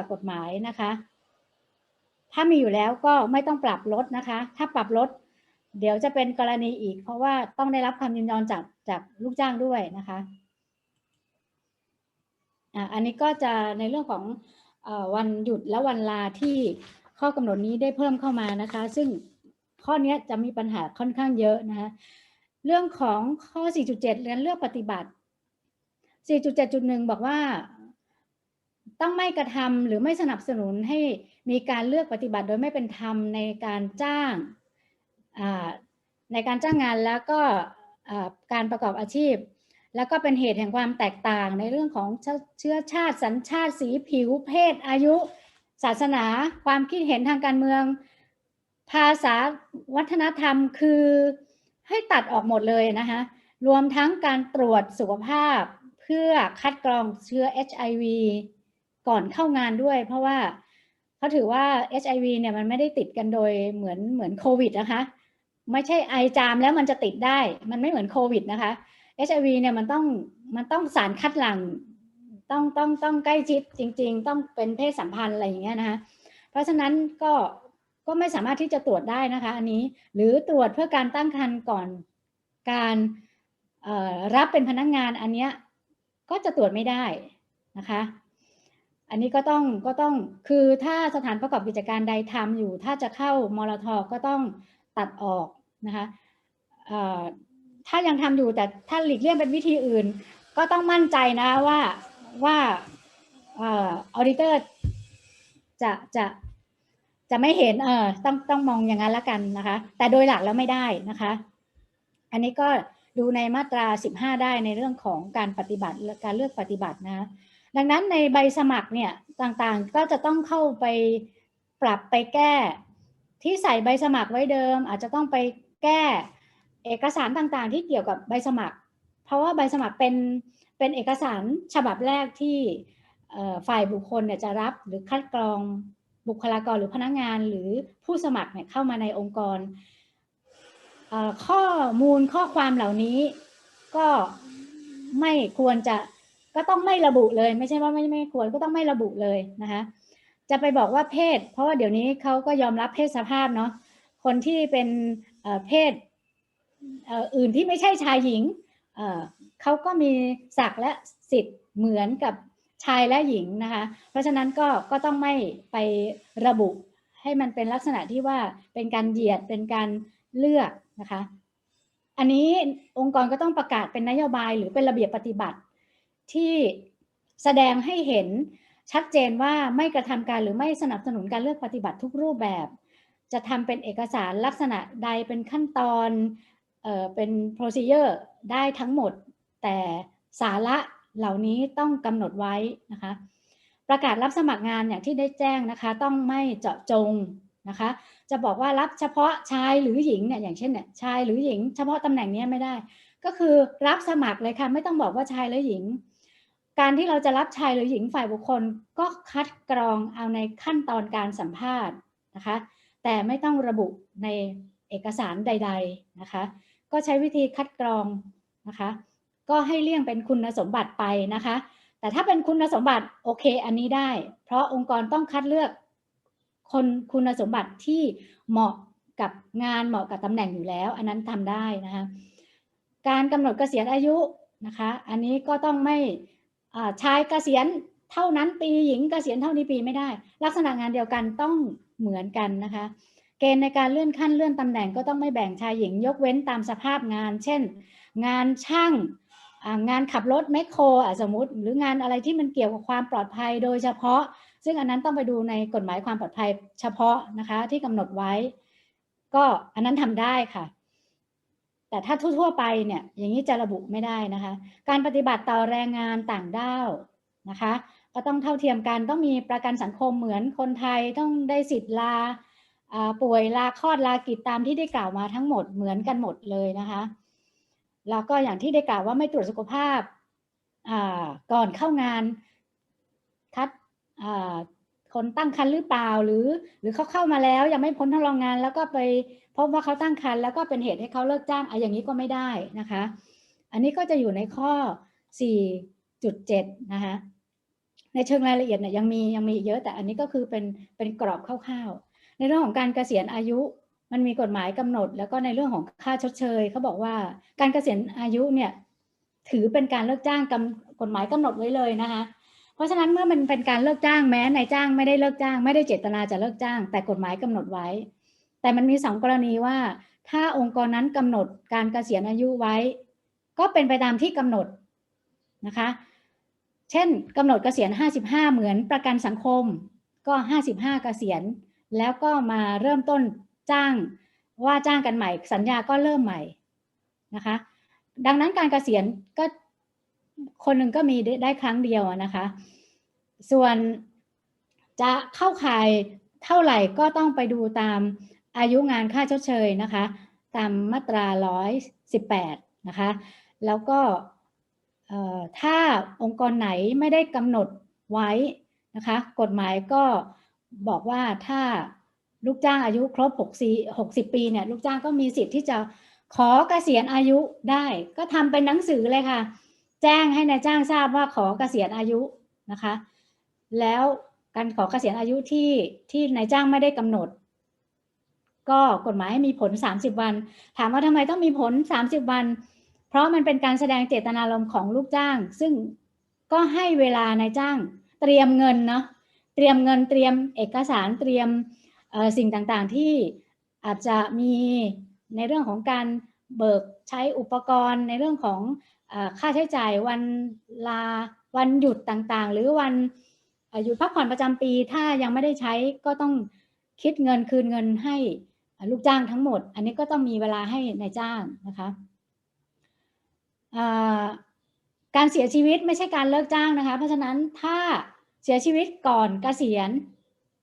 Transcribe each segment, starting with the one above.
ากฎหมายนะคะ ถ้ามีอยู่แล้วก็ไม่ต้องปรับลดนะคะ ถ้าปรับลดเดี๋ยวจะเป็นกรณีอีก เพราะว่าต้องได้รับความยินยอมจากจากลูกจ้างด้วยนะคะอะอันนี้ก็จะในเรื่องของอวันหยุดและวันลาที่ข้อกำหนดนี้ได้เพิ่มเข้ามานะคะ ซึ่งข้อเนี้ยจะมีปัญหาค่อนข้างเยอะนะคะเรื่องของข้อ 4.7 เรียนเลือกปฏิบัติ 4.7.1 บอกว่า ต้องไม่กระทำหรือไม่สนับสนุนให้มีการเลือกปฏิบัติโดยไม่เป็นธรรมในการจ้างในการจ้างงานแล้วก็การประกอบอาชีพ แล้วก็เป็นเหตุแห่งความแตกต่างในเรื่องของเชื้อชาติสัญชาติสีผิวเพศ อายุ ศาสนา ความคิดเห็นทางการเมือง ภาษาวัฒนธรรมคือให้ตัดออกหมดเลยนะคะรวมทั้งการตรวจสุขภาพเพื่อคัดกรองเชื้อ HIV ก่อนเข้างานด้วย เพราะว่าเขาถือว่า HIV เนี่ยมันไม่ได้ติดกันโดยเหมือนเหมือนโควิดนะคะ ไม่ใช่ไอจามแล้วมันจะติดได้ มันไม่เหมือนโควิดนะคะ HIV เนี่ยมันต้องมันต้องสารคัดหลั่งต้องต้องต้องใกล้ชิดจริง ๆ ต้องเป็นเพศสัมพันธ์อะไรอย่างเงี้ยนะคะ เพราะฉะนั้นก็ก็ไม่สามารถที่จะตรวจได้นะคะ อันนี้หรือตรวจเพื่อการตั้งครรภ์ก่อนการรับเป็นพนักงงานอันเนี้ยก็จะตรวจไม่ได้นะคะ อันนี้ก็ต้องก็ต้องคือถ้าสถานประกอบกิจการใดทำอยู่ ถ้าจะเข้ามรทก็ต้องตัดออกนะคะถ้ายังทำอยู่แต่ถ้าหลีกเลี่ยงเป็นวิธีอื่น ก็ต้องมั่นใจนะว่าว่าออดิเตอร์จะจะจะไม่เห็นเออต้องต้องมองอย่างนั้นละกันนะคะ แต่โดยหลักแล้วไม่ได้นะคะ อันนี้ก็ดูในมาตรา 15 ได้ในเรื่องของการปฏิบัติการเลือกปฏิบัตินะ ดังนั้นในใบสมัครเนี่ยต่างๆ ก็จะต้องเข้าไปปรับไปแก้ ที่ใส่ใบสมัครไว้เดิม อาจจะต้องไปแก้เอกสารต่างๆ ที่เกี่ยวกับใบสมัคร เพราะว่าใบสมัครเป็นเป็นเอกสารฉบับแรกที่ฝ่ายบุคคลเนี่ยจะรับหรือคัดกรองบุคลากรหรือพนักงานหรือผู้สมัครเนี่ยเข้ามาในองค์กร ข้อมูลข้อความเหล่านี้ก็ไม่ควรจะ ก็ต้องไม่ระบุเลย ไม่ใช่ว่าไม่ไม่ควรก็ต้องไม่ระบุเลยนะคะจะไปบอกว่าเพศ เพราะว่าเดี๋ยวนี้เขาก็ยอมรับเพศสภาพเนาะคนที่เป็นเพศอื่นที่ไม่ใช่ชายหญิงเขาก็มีศักและสิทธิ์เหมือนกับชายและหญิงนะคะ เพราะฉะนั้นก็ก็ต้องไม่ไประบุให้มันเป็นลักษณะที่ว่าเป็นการเหยียดเป็นการเลือกนะคะ อันนี้องค์กรก็ต้องประกาศเป็นนโยบายหรือเป็นระเบียบปฏิบัติ ที่แสดงให้เห็นชัดเจนว่าไม่กระทำการหรือไม่สนับสนุนการเลือกปฏิบัติทุกรูปแบบ จะทำเป็นเอกสารลักษณะใดเป็นขั้นตอนเออเป็น procedure ได้ทั้งหมด แต่สาระเหล่านี้ต้องกำหนดไว้นะคะ ประกาศรับสมัครงานอย่างที่ได้แจ้งนะคะ ต้องไม่เจาะจงนะคะ จะบอกว่ารับเฉพาะชายหรือหญิงเนี่ยอย่างเช่นเนี่ยชายหรือหญิง เฉพาะตำแหน่งนี้ไม่ได้ ก็คือรับสมัครเลยค่ะไม่ต้องบอกว่าชายหรือหญิง การที่เราจะรับชายหรือหญิงฝ่ายบุคคลก็คัดกรองเอาในขั้นตอนการสัมภาษณ์นะคะ แต่ไม่ต้องระบุในเอกสารใด ๆนะคะ ก็ใช้วิธีคัดกรองนะคะ ก็ให้เลี่ยงเป็นคุณสมบัติไปนะคะ แต่ถ้าเป็นคุณสมบัติโอเคอันนี้ได้ เพราะองค์กรต้องคัดเลือกคนคุณสมบัติที่เหมาะกับงานเหมาะกับตำแหน่งอยู่แล้ว อันนั้นทำได้นะคะ การกำหนดเกษียณอายุนะคะ อันนี้ก็ต้องไม่ ชายเกษียณเท่านั้นปีหญิงเกษียณเท่านี้ปีไม่ได้ ลักษณะงานเดียวกันต้องเหมือนกันนะคะ เกณฑ์ในการเลื่อนขั้นเลื่อนตำแหน่งก็ต้องไม่แบ่งชายหญิงยกเว้นตามสภาพงาน เช่น งานช่างงานขับรถแมคโครสมมติหรืองานอะไรที่มันเกี่ยวกับความปลอดภัยโดยเฉพาะ ซึ่งอันนั้นต้องไปดูในกฎหมายความปลอดภัยเฉพาะนะคะที่กำหนดไว้ ก็อันนั้นทำได้ค่ะ แต่ถ้าทั่วๆไปเนี่ยอย่างนี้จะระบุไม่ได้นะคะ การปฏิบัติต่อแรงงานต่างด้าวนะคะ ก็ต้องเท่าเทียมกันต้องมีประกันสังคมเหมือนคนไทยต้องได้สิทธิ์ลาป่วยลาคลอดลากิจตามที่ได้กล่าวมาทั้งหมดเหมือนกันหมดเลยนะคะแล้วก็อย่างที่ได้กล่าวว่าไม่ตรวจสุขภาพก่อนเข้างานคัด คนตั้งครรภ์หรือเปล่าหรือ หรือเขาเข้ามาแล้วยังไม่พ้นทดลองงาน แล้วก็ไปพบว่าเขาตั้งครรภ์แล้วก็เป็นเหตุให้เขาเลิกจ้างอะอย่างนี้ก็ไม่ได้นะคะ อันนี้ก็จะอยู่ในข้อ 4.7 นะคะในเชิงรายละเอียดเนี่ยยังมียังมีเยอะแต่อันนี้ก็คือเป็นเป็นกรอบคร่าวๆ ในเรื่องของการเกษียณอายุมันมีกฎหมายกำหนด แล้วก็ในเรื่องของค่าชดเชยเขาบอกว่าการเกษียณอายุเนี่ยถือเป็นการเลิกจ้างกำกฎหมายกำหนดไว้เลยนะคะ เพราะฉะนั้นเมื่อมันเป็นการเลิกจ้างแม้นายจ้างไม่ได้เลิกจ้าง ไม่ได้เจตนาจะเลิกจ้าง แต่กฎหมายกำหนดไว้ แต่มันมีสองกรณีว่า ถ้าองค์กรนั้นกำหนดการเกษียณอายุไว้ ก็เป็นไปตามที่กำหนดนะคะ เช่นกำหนดเกษียณ 55 เหมือนประกันสังคม ก็ 55 เกษียณ แล้วก็มาเริ่มต้นจ้างว่าจ้างกันใหม่ สัญญาก็เริ่มใหม่นะคะ ดังนั้นการเกษียณก็ คนหนึ่งก็มีได้ไดครั้งเดียวนะคะ ส่วนจะเข้าข่ายเท่าไหร่ก็ต้องไปดูตามอายุงานค่าชดเชยนะคะ ตามมาตรา 118 นะคะ แล้วก็ถ้าองค์กรไหนไม่ได้กำหนดไว้นะคะ กฎหมายก็บอกว่าถ้าลูกจ้างอายุครบ 60 ปีเนี่ยลูกจ้างก็มีสิทธิ์ที่จะขอเกษียณอายุได้ ก็ทำเป็นหนังสือเลยค่ะ แจ้งให้นายจ้างทราบว่าขอเกษียณอายุนะคะ แล้วการขอเกษียณอายุที่ที่นายจ้างไม่ได้กำหนด ก็กฎหมายให้มีผล 30 วัน ถามว่าทำไมต้องมีผล 30 วัน เพราะมันเป็นการแสดงเจตนารมณ์ของลูกจ้าง ซึ่งก็ให้เวลานายจ้าง เตรียมเงินเนาะเตรียมเงินเตรียมเอกสารเตรียมสิ่งต่างๆที่อาจจะมีในเรื่องของการ เบิกใช้อุปกรณ์ในเรื่องของอค่าใช้จ่ายวันลาวันหยุดต่างๆ หรือวันหยุดพักผ่อนประจำปี ถ้ายังไม่ได้ใช้ก็ต้องคิดเงินคืนเงินให้ลูกจ้างทั้งหมด อันนี้ก็ต้องมีเวลาให้ในายจ้างนะคะการเสียชีวิตไม่ใช่การเลิกจ้างนะคะ เพราะฉะนั้นถ้าเสียชีวิตก่อนเกษียณ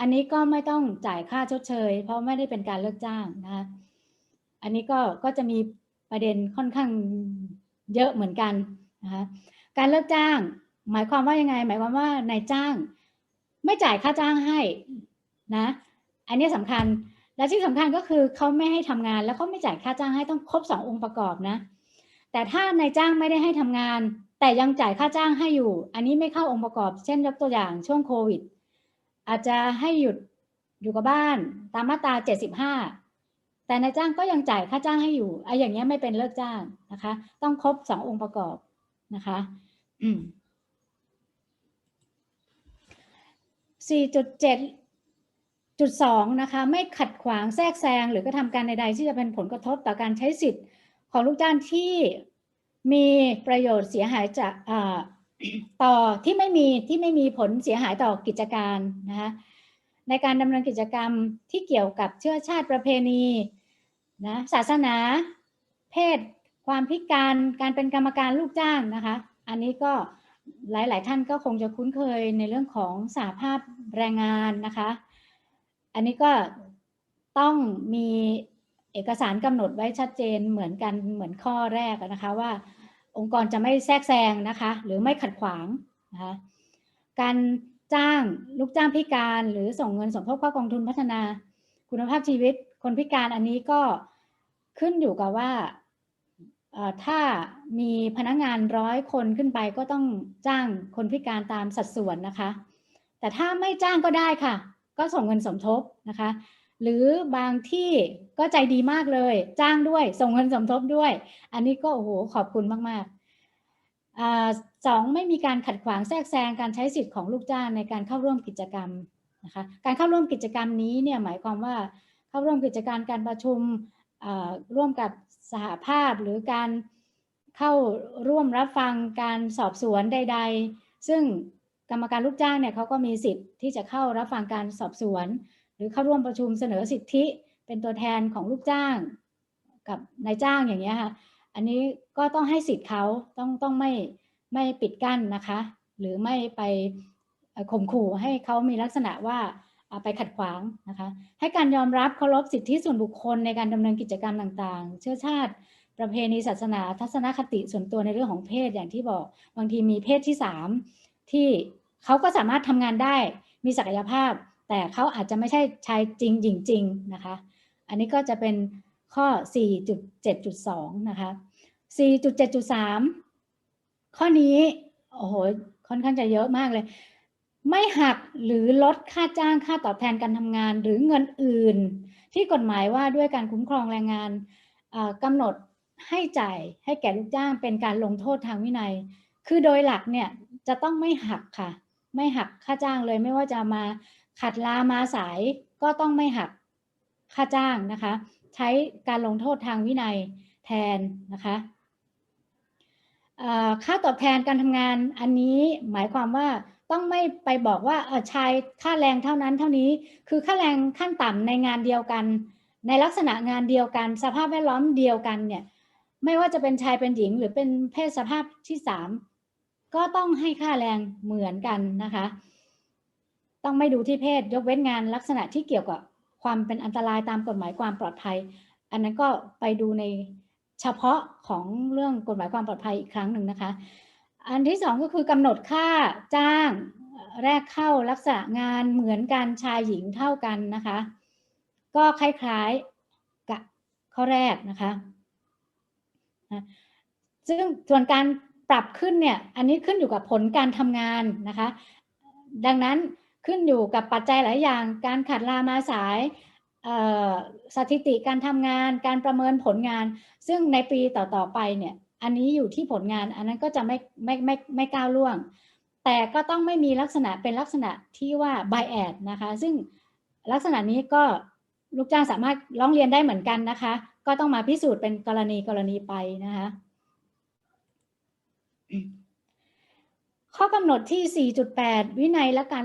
อันนี้ก็ไม่ต้องจ่ายค่าชดเชย เพราะไม่ได้เป็นการเลิกจ้างนะคะ อันนี้ก็ก็จะมีประเด็นค่อนข้างเยอะเหมือนกันนะคะการเลิกจ้าง หมายความว่ายังไง หมายความว่านายจ้าง ไม่จ่ายค่าจ้างให้นะอันนี้สำคัญและที่สำคัญก็คือเขาไม่ให้ทำงานแล้วเขาไม่จ่ายค่าจ้างให้ต้องครบสององค์ประกอบนะแต่ถ้านายจ้างไม่ได้ให้ทำงาน แต่ยังจ่ายค่าจ้างให้อยู่ อันนี้ไม่เข้าองค์ประกอบ เช่นยกตัวอย่างช่วงโควิด อาจจะให้หยุดอยู่กับบ้านตามมาตรา 75 แต่นายจ้างก็ยังจ่ายค่าจ้างให้อยู่ไอ้อย่างเงี้ยไม่เป็นเลิกจ้างนะคะ ต้องครบสององค์ประกอบนะคะ อืม4.7จุดสองนะคะ ไม่ขัดขวางแทรกแซงหรือกระทำการใดๆที่จะเป็นผลกระทบต่อการใช้สิทธิ์ของลูกจ้างที่มีประโยชน์เสียหายจากต่อที่ไม่มีที่ไม่มีผลเสียหายต่อกิจการนะคะในการดำเนินกิจกรรมที่เกี่ยวกับเชื้อชาติประเพณี นะศาสนา เพศ ความพิการการเป็นกรรมการลูกจ้างนะคะ อันนี้ก็หลาย ๆ ท่านก็คงจะคุ้นเคยในเรื่องของสาภาพแรงงานนะคะ อันนี้ก็ต้องมีเอกสารกำหนดไว้ชัดเจนเหมือนกันเหมือนข้อแรกนะคะว่า องค์กรจะไม่แทรกแซงนะคะ หรือไม่ขัดขวางนะคะการจ้างลูกจ้างพิการ หรือส่งเงินสมทบเข้ากองทุนพัฒนา คุณภาพชีวิตคนพิการอันนี้ก็ ขึ้นอยู่กับว่าถ้ามีพนักงานร้อยคนขึ้นไปก็ต้องจ้างคนพิการตามสัดส่วนนะคะ แต่ถ้าไม่จ้างก็ได้ค่ะ ก็ส่งเงินสมทบนะคะ หรือบางที่ก็ใจดีมากเลย จ้างด้วย ส่งเงินสมทบด้วย อันนี้ก็โอ้โหขอบคุณมากๆสองไม่มีการขัดขวางแทรกแซงการใช้สิทธิ์ของลูกจ้างในการเข้าร่วมกิจกรรมนะคะ การเข้าร่วมกิจกรรมนี้เนี่ยหมายความว่าเข้าร่วมกิจการการประชุม ร่วมกับสหภาพหรือการเข้าร่วมรับฟังการสอบสวนใด ๆ ซึ่งกรรมการลูกจ้างเนี่ยเขาก็มีสิทธิ์ที่จะเข้ารับฟังการสอบสวน หรือเข้าร่วมประชุมเสนอสิทธิเป็นตัวแทนของลูกจ้าง กับนายจ้างอย่างเงี้ยค่ะอันนี้ก็ต้องให้สิทธิ์เขาต้องต้องไม่ไม่ปิดกั้นนะคะ หรือไม่ไปข่มขู่ให้เขามีลักษณะว่า ไปขัดขวางนะคะให้การยอมรับเคารพสิทธิส่วนบุคคลในการดำเนินกิจกรรมต่างๆ เชื้อชาติ ประเพณีศาสนา ทัศนคติส่วนตัวในเรื่องของเพศอย่างที่บอกบางทีมีเพศที่สามที่เขาก็สามารถทำงานได้มีศักยภาพ แต่เขาอาจจะไม่ใช่ชายจริงหญิงจริงนะคะ อันนี้ก็จะเป็นข้อ 4.7.2 นะคะ 4.7.3 ข้อนี้โอ้โหค่อนข้างจะเยอะมากเลย ไม่หักหรือลดค่าจ้างค่าตอบแทนการทำงาน หรือเงินอื่น ที่กฎหมายว่าด้วยการคุ้มครองแรงงานกำหนดให้จ่ายให้แก่ลูกจ้างเป็นการลงโทษทางวินัย คือโดยหลักเนี่ยจะต้องไม่หักค่ะ ไม่หักค่าจ้างเลยไม่ว่าจะมาขัดลามาสายก็ต้องไม่หักค่าจ้างนะคะ ใช้การลงโทษทางวินัยแทนนะคะค่าตอบแทนการทำงานอันนี้หมายความว่า ต้องไม่ไปบอกว่าเออชายค่าแรงเท่านั้นเท่านี้ คือค่าแรงขั้นต่ำในงานเดียวกัน ในลักษณะงานเดียวกัน สภาพแวดล้อมเดียวกันเนี่ยไม่ว่าจะเป็นชายเป็นหญิง หรือเป็นเพศสภาพที่สามก็ต้องให้ค่าแรงเหมือนกันนะคะ ต้องไม่ดูที่เพศยกเว้นงานลักษณะที่เกี่ยวกับความเป็นอันตรายตามกฎหมายความปลอดภัย อันนั้นก็ไปดูในเฉพาะของเรื่องกฎหมายความปลอดภัยอีกครั้งหนึ่งนะคะ อันที่สองก็คือกำหนดค่าจ้างแรกเข้าลักษณะงานเหมือนกันชายหญิงเท่ากันนะคะ ก็คล้ายๆกับข้อแรกนะคะซึ่งส่วนการปรับขึ้นเนี่ยอันนี้ขึ้นอยู่กับผลการทำงานนะคะ ดังนั้นขึ้นอยู่กับปัจจัยหลายอย่าง การขัดลามาสายสถิติการทำงาน การประเมินผลงาน ซึ่งในปีต่อๆไปเนี่ย อันนี้อยู่ที่ผลงานอันนั้นก็จะไม่ไม่ไม่ไม่ก้าวล่วง แต่ก็ต้องไม่มีลักษณะเป็นลักษณะที่ว่า bias นะคะ ซึ่งลักษณะนี้ก็ลูกจ้างสามารถร้องเรียนได้เหมือนกันนะคะ ก็ต้องมาพิสูจน์เป็นกรณีกรณีไปนะคะข้อกำหนดที่ 4.8 วินัยและการ